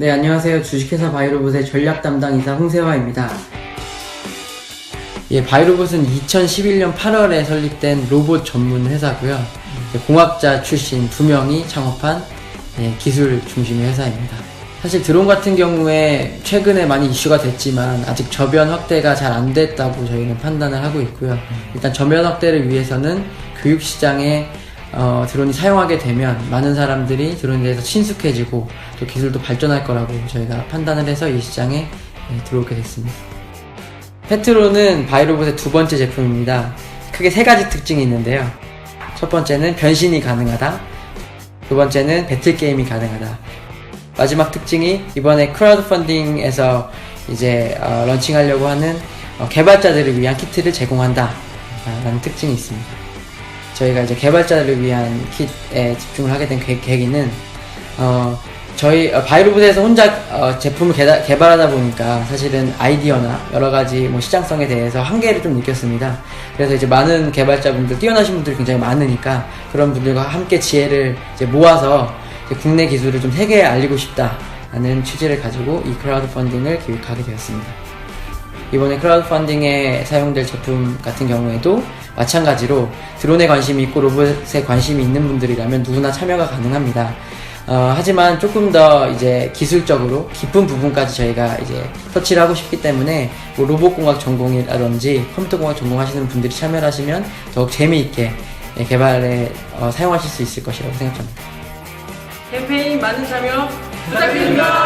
네, 안녕하세요. 주식회사 바이로봇의 전략 담당 이사 홍세화입니다. 예, 바이로봇은 2011년 8월에 설립된 로봇 전문 회사고요. 공학자 출신 두 명이 창업한 예, 기술 중심의 회사입니다. 사실 드론 같은 경우에 최근에 많이 이슈가 됐지만 아직 저변 확대가 잘 안 됐다고 저희는 판단을 하고 있고요. 일단 저변 확대를 위해서는 교육 시장에 어, 드론이 사용하게 되면 많은 사람들이 드론에 대해서 친숙해지고 또 기술도 발전할 거라고 저희가 판단을 해서 이 시장에 예, 들어오게 됐습니다. 페트로는 바이로봇의 두 번째 제품입니다. 크게 세 가지 특징이 있는데요. 첫 번째는 변신이 가능하다. 두 번째는 배틀 게임이 가능하다. 마지막 특징이 이번에 크라우드 펀딩에서 이제 어, 런칭하려고 하는 어, 개발자들을 위한 키트를 제공한다. 라는 특징이 있습니다. 저희가 이제 개발자를 위한 킷에 집중을 하게 된 계- 계기는 어, 저희 어, 바이로봇에서 혼자 어, 제품을 개다- 개발하다 보니까 사실은 아이디어나 여러 가지 뭐 시장성에 대해서 한계를 좀 느꼈습니다. 그래서 이제 많은 개발자분들 뛰어나신 분들이 굉장히 많으니까 그런 분들과 함께 지혜를 이제 모아서 이제 국내 기술을 좀 세계에 알리고 싶다라는 취지를 가지고 이 크라우드 펀딩을 기획하게 되었습니다. 이번에 크라우드 펀딩에 사용될 제품 같은 경우에도 마찬가지로 드론에 관심이 있고 로봇에 관심이 있는 분들이라면 누구나 참여가 가능합니다. 어, 하지만 조금 더 이제 기술적으로 깊은 부분까지 저희가 이제 터치를 하고 싶기 때문에 뭐 로봇공학 전공이라든지 컴퓨터공학 전공하시는 분들이 참여를 하시면 더욱 재미있게 예, 개발에 어, 사용하실 수 있을 것이라고 생각합니다. 캠페인 많은 참여 부탁드립니다.